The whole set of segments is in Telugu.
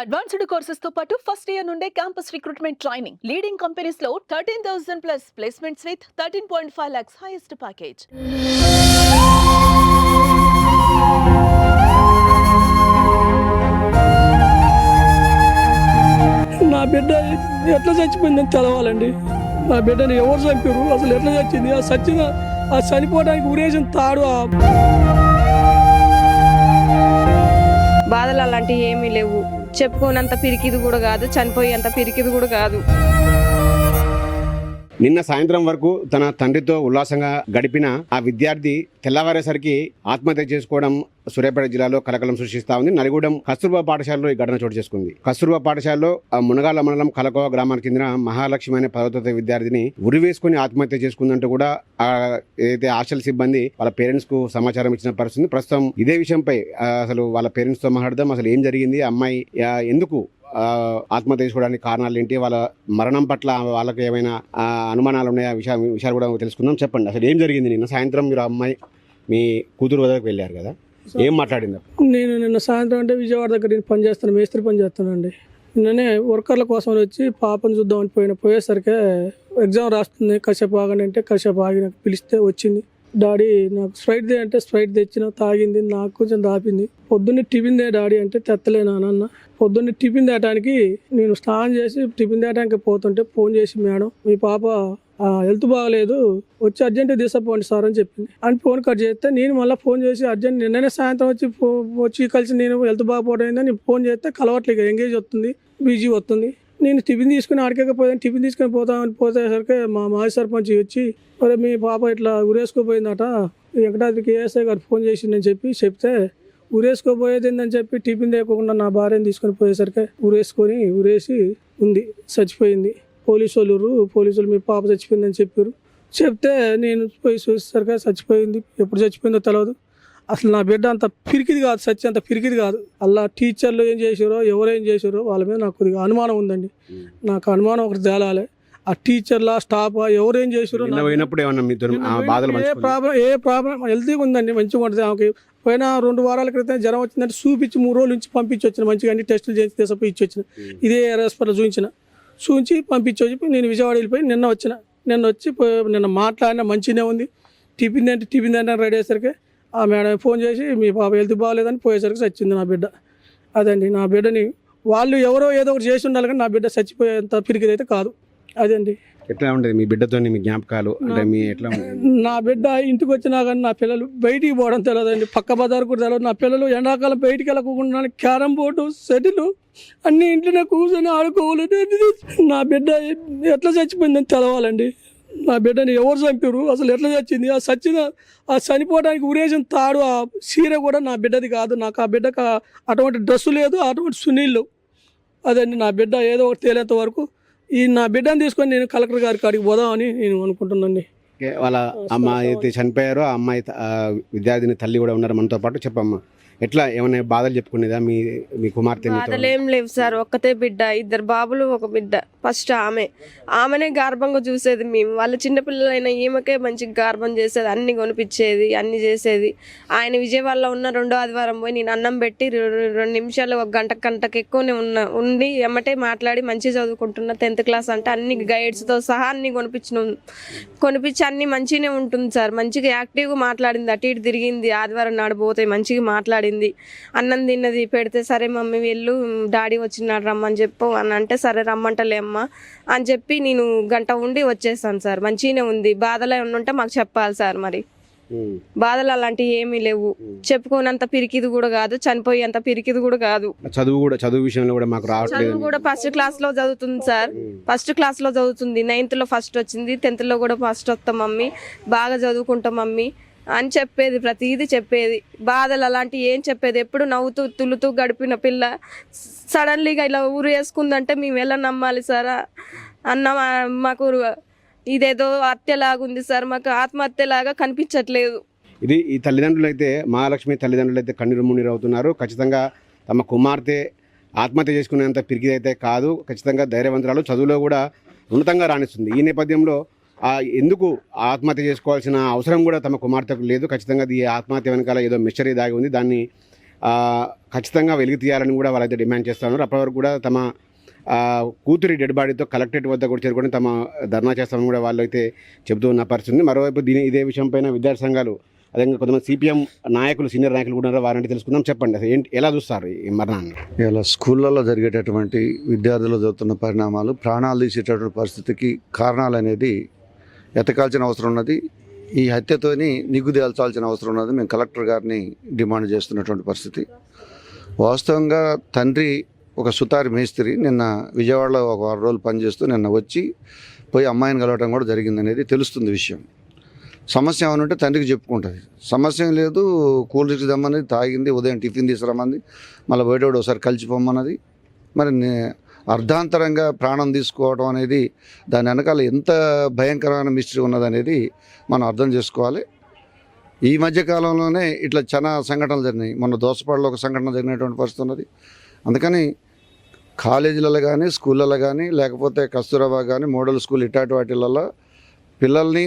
అడ్వాన్స్డ్ కోర్సెస్తో పాటు ఫస్ట్ ఇయర్ నుండే క్యాంపస్ రిక్రూట్మెంట్ ట్రైనింగ్ లీడింగ్ కంపెనీస్లో thirteen thousand plus placements with thirteen point five lakhs highest package నా బిడ్డ ఎట్లా చచ్చిపోయిందని తెలవాలండి. నా బిడ్డని ఎవరు చంపారు అసలు ఎట్లా చచ్చింది? ఆ చచ్చిన ఆ చనిపోవడానికి ఉరేసిన తాడు ఆ బాధలు అలాంటివి ఏమీ లేవు. చెప్పుకోనంత పిరికిది కూడా కాదు చనిపోయేంత పిరికిది కూడా కాదు. నిన్న సాయంత్రం వరకు తన తండ్రితో ఉల్లాసంగా గడిపిన ఆ విద్యార్థి తెల్లవారేసరికి ఆత్మహత్య చేసుకోవడం సూర్యాపేట జిల్లాలో కలకలం సృష్టిస్తా ఉంది. నల్గూడెం కస్తూర్బా పాఠశాలలో ఈ ఘటన చోటు చేసుకుంది. కస్తూర్బా పాఠశాలలో మునగాల మండలం కలకోవ గ్రామానికి చెందిన మహాలక్ష్మి అనే పదవ విద్యార్థిని ఉరివేసుకుని ఆత్మహత్య చేసుకుందంటూ కూడా ఏదైతే హాస్టల్ సిబ్బంది వాళ్ళ పేరెంట్స్కు సమాచారం ఇచ్చిన పరిస్థితి ప్రస్తుతం ఇదే విషయంపై అసలు వాళ్ళ పేరెంట్స్తో మాట్లాడదాం. అసలు ఏం జరిగింది? ఆ అమ్మాయి ఎందుకు ఆత్మహత్య చేసుకోవడానికి కారణాలు ఏంటి? వాళ్ళ మరణం పట్ల వాళ్ళకి ఏమైనా అనుమానాలు ఉన్నాయా? విషయా విషయాలు కూడా తెలుసుకుందాం. చెప్పండి. అసలు ఏం జరిగింది నిన్న? సాయంత్రం మీరు అమ్మాయి మీ కూతురు వద్దకు వెళ్ళారు కదా? ఏం మాట్లాడింది నేను నిన్న సాయంత్రం అంటే విజయవాడ దగ్గర నేను పనిచేస్తాను మేస్త్రి పని చేస్తానండి. నిన్ననే వర్కర్ల కోసం వచ్చి పాపను చూద్దామని పోయిన పోయేసరికి ఎగ్జామ్ రాస్తుంది. కాసేపు ఆగండి అంటే కాసేపు ఆగి నాకు పిలిస్తే వచ్చింది. డాడీ నాకు స్ప్రైట్ దే అంటే స్ప్రైట్ తెచ్చిన తాగింది నాకు కొంచెం దాపింది. పొద్దున్నే టిఫిన్ దే డాడీ అంటే తెత్తలేనా నాన్న పొద్దున్నే టిఫిన్ తేటానికి నేను స్నానం చేసి టిఫిన్ తేటానికి పోతుంటే ఫోన్ చేసి మేడం మీ పాప హెల్త్ బాగలేదు వచ్చి అర్జెంట్ తీసుకుపోండి సార్ అని చెప్పింది. అని ఫోన్ కట్ చేస్తే నేను మళ్ళీ ఫోన్ చేసి అర్జెంట్ నిన్ననే సాయంత్రం వచ్చి వచ్చి కలిసి నేను హెల్త్ బాగపోవడం అయిందని ఫోన్ చేస్తే కలవట్లేదు ఎంగేజ్ వస్తుంది బిజీ వస్తుంది. నేను టిఫిన్ తీసుకుని ఆడికేకపోయాను టిఫిన్ తీసుకుని పోతామని పోతేసరికి మా మాజీ సర్పంచ్ వచ్చి మరి మీ పాప ఇట్లా ఉరేసుకోపోయిందట. వెంకటాద్రికి ఏఎస్ఐ గారు ఫోన్ చేసిందని చెప్పి చెప్తే ఉరేసుకోపోయేది ఏందని చెప్పి టిఫిన్ లేకుండా నా భార్యను తీసుకొని పోయేసరికి ఉరేసుకొని ఉరేసి ఉంది చచ్చిపోయింది. పోలీసు వాళ్ళు పోలీసులు మీ పాప చచ్చిపోయిందని చెప్పారు. చెప్తే నేను పోయి చూసేసరికి చచ్చిపోయింది. ఎప్పుడు చచ్చిపోయిందో తెలియదు అసలు నా బిడ్డ అంత పిరికిది కాదు సచ్చి అంత పిరికిది కాదు. అలా టీచర్లు ఏం చేసారో ఎవరు ఏం చేసారో వాళ్ళ మీద నాకు కొద్దిగా అనుమానం ఉందండి. నాకు అనుమానం ఒకటి తేలాలి. ఆ టీచర్లా స్టాఫ్ ఎవరు బాధలు ఏ ప్రాబ్లం ఏ ప్రాబ్లం హెల్తీగా ఉందండి మంచిగా ఉంటుంది. ఆమెకి పోయిన రెండు వారాల క్రితం జ్వరం వచ్చిందంటే చూపించి మూడు రోజుల నుంచి పంపించి వచ్చిన మంచిగా అన్ని టెస్టులు చేసి తీసుకుపోయి ఇచ్చి వచ్చిన ఇదే హాస్పిటల్ చూపించిన చూపించి పంపించి వచ్చి నేను విజయవాడ వెళ్ళిపోయి నిన్న వచ్చిన. నిన్న వచ్చి నిన్న మాట్లాడిన మంచిగానే ఉంది. టిఫిన్ అంటే టిఫిన్ అంటే రెడీ అయ్యేసరికి ఆ మేడం ఫోన్ చేసి మీ పాప హెల్త్ బాగాలేదని పోయేసరికి చచ్చింది నా బిడ్డ. అదండి నా బిడ్డని వాళ్ళు ఎవరో ఏదో ఒకటి చేసి ఉండాలి కానీ నా బిడ్డ చచ్చిపోయేంత పిరికిదైతే కాదు. అదండి. ఎట్లా ఉండేది మీ బిడ్డతో మీ జ్ఞాపకాలు? అంటే మీ ఎట్లా? నా బిడ్డ ఇంటికి వచ్చినా కానీ నా పిల్లలు బయటికి పోవడం తెలియదండి పక్క బజార్ కూడా తెలియదు నా పిల్లలు ఎండాకాలం బయటికి వెళ్ళకుండా క్యారమ్ బోర్డు సెటిల్ అన్ని ఇంట్లోనే కూర్చొని ఆడుకోవాలి. నా బిడ్డ ఎట్లా చచ్చిపోయిందని తెలవాలండి. నా బిడ్డని ఎవరు చంపారు అసలు ఎట్లా చచ్చింది? ఆ చచ్చిన ఆ చనిపోవడానికి ఉరేసిన తాడు ఆ సీర కూడా నా బిడ్డది కాదు. నాకు ఆ బిడ్డకు అటువంటి డ్రెస్సు లేదు అటువంటి సునీళ్ళు అదండి నా బిడ్డ ఏదో ఒకటి తేలేంత వరకు. ఈ నా బిడ్డను తీసుకొని నేను కలెక్టర్ గారి కాడికి పోదామని నేను అనుకుంటున్నాను వాళ్ళ అమ్మాయి అయితే చనిపోయారు ఆ అమ్మాయి విద్యార్థిని తల్లి కూడా ఉన్నారు మనతో పాటు. చెప్పమ్మా. ఎట్లా ఏమైనా బాధలు చెప్పుకునేదా? మీ మీ కుమార్తె బాధలేం లేవు సార్. ఒక్కతే బిడ్డ ఇద్దరు బాబులు ఒక బిడ్డ. ఫస్ట్ ఆమె. ఆమెనే గర్భంగా చూసేది మేము. వాళ్ళ చిన్నపిల్లలైన ఈమెకే మంచి గర్భం చేసేది అన్ని కొనిపించేది అన్ని చేసేది. ఆయన విజయవాడలో ఉన్న రెండో ఆదివారం పోయి నేను అన్నం పెట్టి రెండు నిమిషాలు ఒక గంట గంటకు ఎక్కువనే ఉన్న ఉండి ఎమ్మటే మాట్లాడి మంచిగా చదువుకుంటున్నా. టెన్త్ క్లాస్ అంటే అన్ని గైడ్స్తో సహా అన్ని కొనిపించిన. కొనిపించి అన్ని మంచిగానే ఉంటుంది సార్. మంచిగా యాక్టివ్గా మాట్లాడింది. అటు ఇటు తిరిగింది. ఆదివారం నాడు పోతే మంచిగా మాట్లాడింది. అన్నం తిన్నది పెడితే సరే మమ్మీ వెళ్ళు డాడీ వచ్చినాడు రమ్మని చెప్పు అని అంటే సరే రమ్మంటలే అమ్మా అని చెప్పి నేను గంట ఉండి వచ్చేసాను సార్. మంచిగానే ఉంది. బాధలు ఉంటే మాకు చెప్పాలి సార్ మరి. బాధలు అలాంటివి ఏమీ లేవు. చెప్పుకోనంత పిరికిది కూడా కాదు చనిపోయేంత పిరికిది కూడా కాదు. చదువు కూడా చదువు విషయంలో కూడా మాకు రావట్లేదు. చదువు కూడా ఫస్ట్ క్లాస్లో చదువుతుంది సార్. ఫస్ట్ క్లాస్లో చదువుతుంది. నైన్త్లో ఫస్ట్ వచ్చింది. టెన్త్లో కూడా ఫస్ట్ వస్తాం మమ్మీ. బాగా చదువుకుంటాం మమ్మీ. అని చెప్పేది ప్రతిదీ చెప్పేది. బాధలు అలాంటివి ఏం చెప్పేది? ఎప్పుడు నవ్వుతూ తులుతూ గడిపిన పిల్ల సడన్లీగా ఇలా ఊరు వేసుకుందంటే మేము ఎలా నమ్మాలి సార్? అన్న మాకు ఇదేదో హత్యలాగుంది సార్. మాకు ఆత్మహత్యలాగా కనిపించట్లేదు. ఇది ఈ తల్లిదండ్రులు అయితే మహాలక్ష్మి తల్లిదండ్రులు అయితే కన్నీరు మున్నీరు అవుతున్నారు. ఖచ్చితంగా తమ కుమార్తె ఆత్మహత్య చేసుకునేంత పిరికిదైతే కాదు. ఖచ్చితంగా ధైర్యవంతురాలు చదువులో కూడా ఉన్నతంగా రాణిస్తుంది. ఈ నేపథ్యంలో ఎందుకు ఆత్మహత్య చేసుకోవాల్సిన అవసరం కూడా తమ కుమార్తెకు లేదు. ఖచ్చితంగా ఈ ఆత్మహత్య వెనకాల ఏదో మిస్టరీ దాగి ఉంది. దాన్ని ఖచ్చితంగా వెలిగి తీయాలని కూడా వాళ్ళైతే డిమాండ్ చేస్తున్నారు అప్పటివరకు కూడా తమ కూతురి డెడ్ బాడీతో కలెక్టరేట్ వద్ద కూడా చేరుకొని తమ ధర్నా చేస్తామని కూడా వాళ్ళు అయితే చెబుతూ ఉన్న పరిస్థితి మరోవైపు దీని ఇదే విషయంపైన విద్యార్థి సంఘాలు అదేవిధంగా కొంతమంది సిపిఎం నాయకులు సీనియర్ నాయకులు కూడా వారంటే తెలుసుకుందాం. చెప్పండి. అసలు ఏంటి ఎలా చూస్తారు ఈ మరణాన్ని? ఇలా స్కూళ్ళల్లో జరిగేటటువంటి విద్యార్థులు జరుగుతున్న పరిణామాలు ప్రాణాలు తీసేటటువంటి పరిస్థితికి కారణాలు అనేది ఎతకాల్సిన అవసరం ఉన్నది. ఈ హత్యతోని నిగ్గుదేల్చాల్సిన అవసరం ఉన్నది. మేము కలెక్టర్ గారిని డిమాండ్ చేస్తున్నటువంటి పరిస్థితి. వాస్తవంగా తండ్రి ఒక సుతారి మేస్త్రి నిన్న విజయవాడలో ఒక వారం రోజులు పనిచేస్తూ నిన్న వచ్చి పోయి అమ్మాయిని కలవటం కూడా జరిగిందనేది తెలుస్తుంది విషయం. సమస్య ఏమనుంటే తండ్రికి చెప్పుకుంటుంది. సమస్య ఏం లేదు. కూల్ డ్రింక్స్ తెమ్మని తాగింది ఉదయం టిఫిన్ తీసుకురమ్మని మళ్ళీ బయటోడు ఒకసారి కలిసిపోమ్మన్నది మరి నే- అర్ధాంతరంగా ప్రాణం తీసుకోవడం అనేది దాని వెనకాల ఎంత భయంకరమైన మిస్టరీ ఉన్నదనేది మనం అర్థం చేసుకోవాలి. ఈ మధ్యకాలంలోనే ఇట్లా చాలా సంఘటనలు జరిగినాయి. మొన్న దోసపాడులో ఒక సంఘటన జరిగినటువంటి పరిస్థితి ఉన్నది. అందుకని కాలేజీలలో కానీ స్కూళ్ళలో కానీ లేకపోతే కస్తూరబా కానీ మోడల్ స్కూల్ ఇట్లాంటి వాటిలలో పిల్లల్ని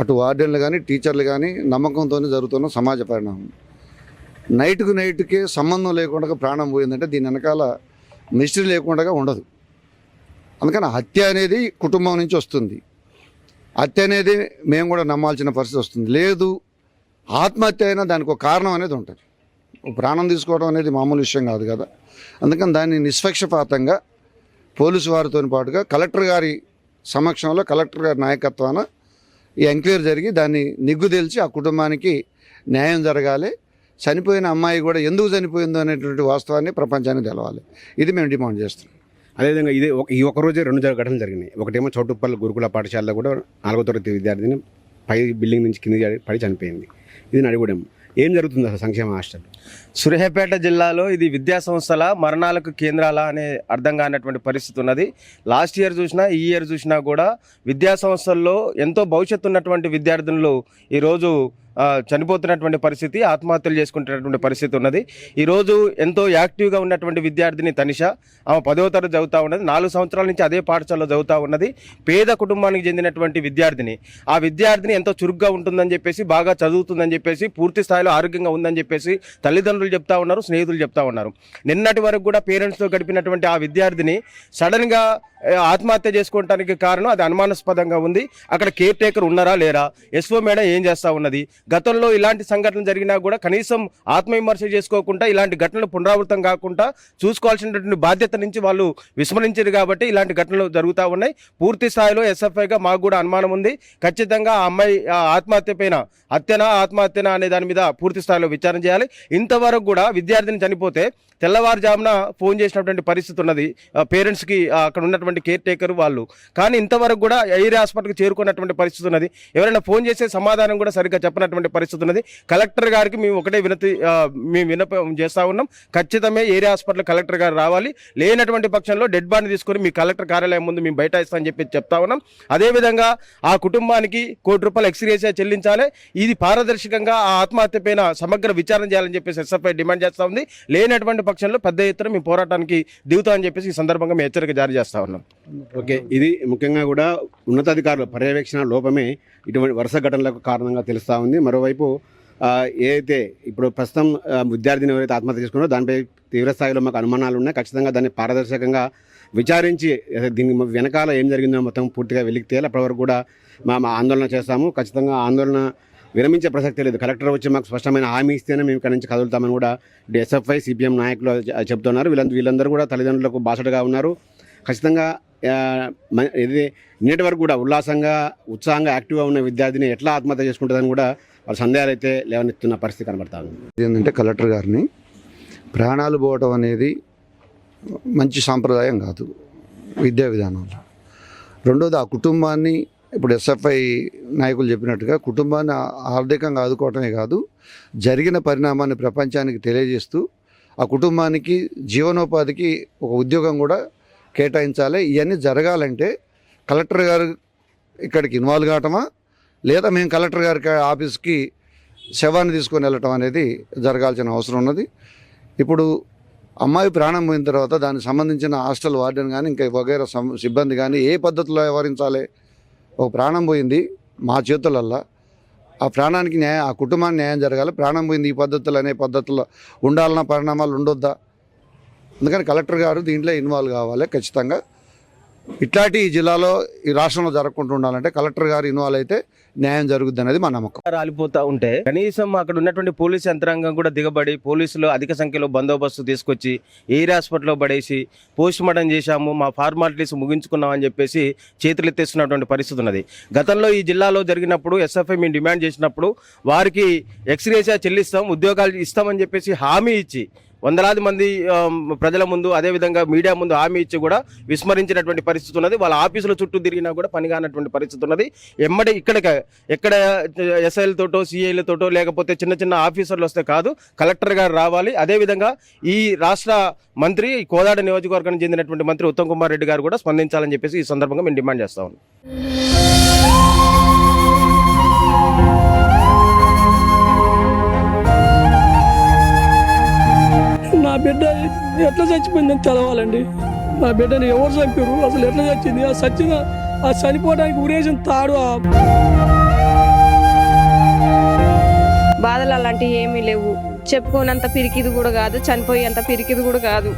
అటు వార్డెన్లు కానీ టీచర్లు కానీ నమ్మకంతో జరుగుతున్న సమాజ పరిణామం. నైట్కు నైట్కే సంబంధం లేకుండా ప్రాణం పోయిందంటే దీని వెనకాల మిస్టరీ లేకుండా ఉండదు. అందుకని హత్య అనేది కుటుంబం నుంచి వస్తుంది. హత్య అనేది మేము కూడా నమ్మాల్సిన పరిస్థితి వస్తుంది. లేదు ఆత్మహత్య అయినా దానికి ఒక కారణం అనేది ఉంటుంది. ప్రాణం తీసుకోవడం అనేది మామూలు విషయం కాదు కదా. అందుకని దాన్ని నిష్పక్షపాతంగా పోలీసు వారితో పాటుగా కలెక్టర్ గారి సమక్షంలో కలెక్టర్ గారి నాయకత్వాన ఈ ఎంక్వైరీ జరిగి దాన్ని నిగ్గు తెలిసి ఆ కుటుంబానికి న్యాయం జరగాలి. చనిపోయిన అమ్మాయి కూడా ఎందుకు చనిపోయిందో అనేటువంటి వాస్తవాన్ని ప్రపంచానికి తెలవాలి. ఇది మేము డిమాండ్ చేస్తున్నాం. అదేవిధంగా ఇదే ఒక- ఈ ఒక రోజే రెండు ఘటనలు జరిగినాయి. ఒకటేమో చౌటుప్పల్ గురుకుల పాఠశాలలో కూడా నాలుగో తరగతి విద్యార్థిని పై బిల్డింగ్ నుంచి కింద పడి చనిపోయింది. ఇది నడిగూడెం. ఏం జరుగుతుంది అసలు సంక్షేమ హాస్టల్? సూర్యాపేట జిల్లాలో ఇది విద్యా సంస్థల మరణాలకు కేంద్రాల అనే అర్థం కానటువంటి పరిస్థితి ఉన్నది. లాస్ట్ ఇయర్ చూసినా ఈ ఇయర్ చూసినా కూడా విద్యా సంస్థల్లో ఎంతో భవిష్యత్తు ఉన్నటువంటి విద్యార్థులు ఈరోజు చనిపోతున్నటువంటి పరిస్థితి ఆత్మహత్యలు చేసుకుంటున్నటువంటి పరిస్థితి ఉన్నది. ఈరోజు ఎంతో యాక్టివ్గా ఉన్నటువంటి విద్యార్థిని తనిష ఆమె పదో తరగతి చదువుతూ ఉన్నది. నాలుగు సంవత్సరాల నుంచి అదే పాఠశాలలో చదువుతూ ఉన్నది. పేద కుటుంబానికి చెందినటువంటి విద్యార్థిని. ఆ విద్యార్థిని ఎంతో చురుగ్గా ఉంటుందని చెప్పేసి బాగా చదువుతుందని చెప్పేసి పూర్తి స్థాయిలో ఆరోగ్యంగా ఉందని చెప్పేసి తల్లిదండ్రులు చెప్తా ఉన్నారు స్నేహితులు చెప్తా ఉన్నారు. నిన్నటి వరకు కూడా పేరెంట్స్తో గడిపినటువంటి ఆ విద్యార్థిని సడన్గా ఆత్మహత్య చేసుకోవడానికి కారణం అది అనుమానాస్పదంగా ఉంది. అక్కడ కేర్ టేకర్ ఉన్నారా లేరా? ఎస్ఓ మేడం ఏం చేస్తూ ఉన్నది? గతంలో ఇలాంటి సంఘటనలు జరిగినా కూడా కనీసం ఆత్మవిమర్శ చేసుకోకుండా ఇలాంటి ఘటనలు పునరావృతం కాకుండా చూసుకోవాల్సినటువంటి బాధ్యత నుంచి వాళ్ళు విస్మరించారు కాబట్టి ఇలాంటి ఘటనలు జరుగుతూ ఉన్నాయి. పూర్తి స్థాయిలో ఎస్ఎఫ్ఐగా మాకు కూడా అనుమానం ఉంది. ఖచ్చితంగా ఆ అమ్మాయి ఆ ఆత్మహత్య పైన హత్యనా ఆత్మహత్యనా అనే దాని మీద పూర్తి స్థాయిలో విచారణ చేయాలి. ఇంతవరకు కూడా విద్యార్థిని చనిపోతే తెల్లవారుజామున ఫోన్ చేసినటువంటి పరిస్థితి ఉన్నది. పేరెంట్స్కి అక్కడ ఉన్నటువంటి కేర్ టేకర్ వాళ్ళు. కానీ ఇంతవరకు కూడా ఎయిర్ హాస్పిటల్కి చేరుకున్నటువంటి పరిస్థితి ఉన్నది. ఎవరైనా ఫోన్ చేసే సమాధానం కూడా సరిగ్గా చెప్పనటువంటి పరిస్థితి ఉన్నది. కలెక్టర్ గారికి మేము ఒకటే వినతి మేము వినపం చేస్తా ఉన్నాం. ఖచ్చితమే ఏరియా హాస్పిటల్ కలెక్టర్ గారు రావాలి. లేనటువంటి పక్షంలో డెడ్ బాడీ తీసుకొని మీ కలెక్టర్ కార్యాలయం ముందు మేము బయట ఇస్తామని చెప్పి చెప్తా ఉన్నాం. అదేవిధంగా ఆ కుటుంబానికి కోటి రూపాయలు ఎక్స్గ్రేసియా చెల్లించాలి. ఇది పారదర్శకంగా ఆ ఆత్మహత్య పైన సమగ్ర విచారణ చేయాలని చెప్పేసి ఎస్ఎఫ్ఐ డిమాండ్ చేస్తా ఉంది. లేనటువంటి పక్షంలో పెద్ద ఎత్తున మేము పోరాటానికి దిగుతామని చెప్పేసి ఈ సందర్భంగా మేము హెచ్చరిక జారీ చేస్తా ఉన్నాం. ఓకే ఇది ముఖ్యంగా కూడా ఉన్నతాధికారుల పర్యవేక్షణ లోపమే ఇటువంటి వరుస ఘటనలకు కారణంగా తెలుస్తూ ఉంది. మరోవైపు ఏదైతే ఇప్పుడు ప్రస్తుతం విద్యార్థిని ఎవరైతే ఆత్మహత్య చేసుకున్నారో దానిపై తీవ్ర స్థాయిలో మాకు అనుమానాలు ఉన్నాయి. ఖచ్చితంగా దాన్ని పారదర్శకంగా విచారించి దీని వెనకాల ఏం జరిగిందో మొత్తం పూర్తిగా వెలికి తేలి అప్పటివరకు కూడా మా ఆందోళన చేస్తాము. ఖచ్చితంగా ఆందోళన విరమించే ప్రసక్తి లేదు. కలెక్టర్ వచ్చి మాకు స్పష్టమైన హామీ ఇస్తేనే మేము ఇక్కడ నుంచి కదులుతామని కూడా ఇటు ఎస్ఎఫ్ఐ సిపిఎం నాయకులు చెప్తున్నారు వీళ్ళందరూ వీళ్ళందరూ కూడా తల్లిదండ్రులకు బాసటగా ఉన్నారు. ఖచ్చితంగా మ- ఇది నేటి వరకు కూడా ఉల్లాసంగా ఉత్సాహంగా యాక్టివ్గా ఉన్న విద్యార్థిని ఎట్లా ఆత్మహత్య చేసుకుంటుందని కూడా వాళ్ళ సందేహాలు అయితే లేవనెత్తున్న పరిస్థితి కనబడతా ఉంది. ఏంటంటే కలెక్టర్ గారిని ప్రాణాలు పోవటం అనేది మంచి సాంప్రదాయం కాదు విద్యా విధానంలో. రెండోది ఆ కుటుంబాన్ని ఇప్పుడు ఎస్ఎఫ్ఐ నాయకులు చెప్పినట్టుగా కుటుంబాన్ని ఆర్థికంగా ఆదుకోవటమే కాదు జరిగిన పరిణామాన్ని ప్రపంచానికి తెలియజేస్తూ ఆ కుటుంబానికి జీవనోపాధికి ఒక ఉద్యోగం కూడా కేటాయించాలి. ఇవన్నీ జరగాలంటే కలెక్టర్ గారు ఇక్కడికి ఇన్వాల్వ్ కావటమా లేదా మేము కలెక్టర్ గారి ఆఫీస్కి శవాన్ని తీసుకొని వెళ్ళటం అనేది జరగాల్సిన అవసరం ఉన్నది. ఇప్పుడు అమ్మాయి ప్రాణం పోయిన తర్వాత దానికి సంబంధించిన హాస్టల్ వార్డెన్ కానీ ఇంకా వగైరా సిబ్బంది కానీ ఏ పద్ధతిలో వ్యవహరించాలి? ఒక ప్రాణం పోయింది మా చేతులల్లా. ఆ ప్రాణానికి న్యాయం ఆ కుటుంబానికి న్యాయం జరగాలి. ప్రాణం పోయింది ఈ పద్ధతులు అనే పద్ధతుల్లో ఉండాలన్న పరిణామాలు ఉండొద్దా? అందుకని కలెక్టర్ గారు దీంట్లో ఇన్వాల్వ్ కావాలి ఖచ్చితంగా. ఇట్లాంటి ఈ జిల్లాలో ఈ రాష్ట్రంలో జరగకుండా ఉండాలంటే కలెక్టర్ గారు ఇన్వాల్వ్ అయితే న్యాయం జరుగుద్ది అనేది మా నమ్మకం. రాలిపోతా ఉంటే కనీసం అక్కడ ఉన్నటువంటి పోలీస్ యంత్రాంగం కూడా దిగబడి పోలీసులు అధిక సంఖ్యలో బందోబస్తు తీసుకొచ్చి ఎయిర్ హాస్పిటల్లో పడేసి పోస్ట్ మార్టం చేశాము మా ఫార్మాలిటీస్ ముగించుకున్నాం అని చెప్పేసి చేతులు ఎత్తేస్తున్నటువంటి పరిస్థితి ఉన్నది. గతంలో ఈ జిల్లాలో జరిగినప్పుడు ఎస్ఎఫ్ఐ మేము డిమాండ్ చేసినప్పుడు వారికి ఎక్స్రేసా చెల్లిస్తాం ఉద్యోగాలు ఇస్తామని చెప్పేసి హామీ ఇచ్చి వందలాది మంది ప్రజల ముందు అదేవిధంగా మీడియా ముందు హామీ ఇచ్చి కూడా విస్మరించినటువంటి పరిస్థితి ఉన్నది. వాళ్ళ ఆఫీసుల చుట్టూ తిరిగినా కూడా పనిగానటువంటి పరిస్థితి ఉన్నది. ఎమ్మడి ఇక్కడ ఎక్కడ ఎస్ఐలతోటో సిఐలతోటో లేకపోతే చిన్న చిన్న ఆఫీసర్లు వస్తే కాదు కలెక్టర్ గారు రావాలి. అదేవిధంగా ఈ రాష్ట్ర మంత్రి కోదాడ నియోజకవర్గానికి చెందినటువంటి మంత్రి ఉత్తమ్ కుమార్ రెడ్డి గారు కూడా స్పందించాలని చెప్పేసి ఈ సందర్భంగా మేము డిమాండ్ చేస్తా ఉన్నాం. బిడ్డ ఎట్లా చచ్చిపోయిందని తెలవాలండి. నా బిడ్డని ఎవరు చంపారు అసలు ఎట్లా చచ్చింది? ఆ చచ్చిన ఆ చనిపోవడానికి ఉరేసిన తాడు ఆ బాధలు అలాంటివి ఏమీ లేవు. చెప్పుకోనంత పిరికిది కూడా కాదు చనిపోయేంత పిరికిది కూడా కాదు.